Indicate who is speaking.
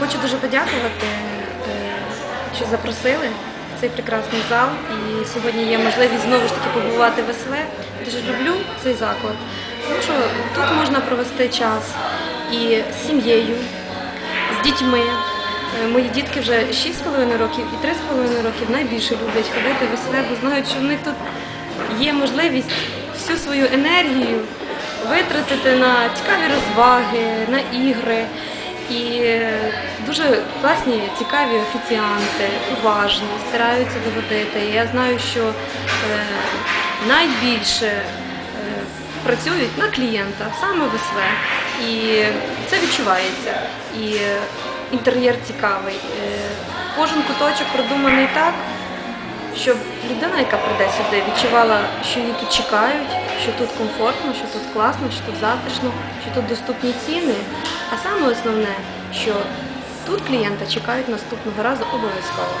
Speaker 1: Хочу дуже подякувати, е, що запросили в цей прекрасний зал. І сьогодні є можливість знову ж таки побувати в СВ. Дуже люблю цей заклад, тому що тут можна провести час і з сім'єю, з дітьми. Е, Мої дітки вже 6,5 років і 3,5 років найбільше люблять ходити в СВ, бо знають, що в них тут є можливість всю свою енергію витратити на цікаві розваги, на ігри. І е, дуже класні, цікаві офіціанти, уважні, стараються догодити. Я знаю, що е, найбільше е, працюють на клієнта, саме в СВ. І це відчувається. І е, інтер'єр цікавий. Кожен куточок продуманий так, щоб людина, яка прийде сюди, відчувала, що її тут чекають, що тут комфортно, що тут класно, що тут затишно, що тут доступні ціни. А саме основне, що тут клієнта чекають наступного разу обов'язково.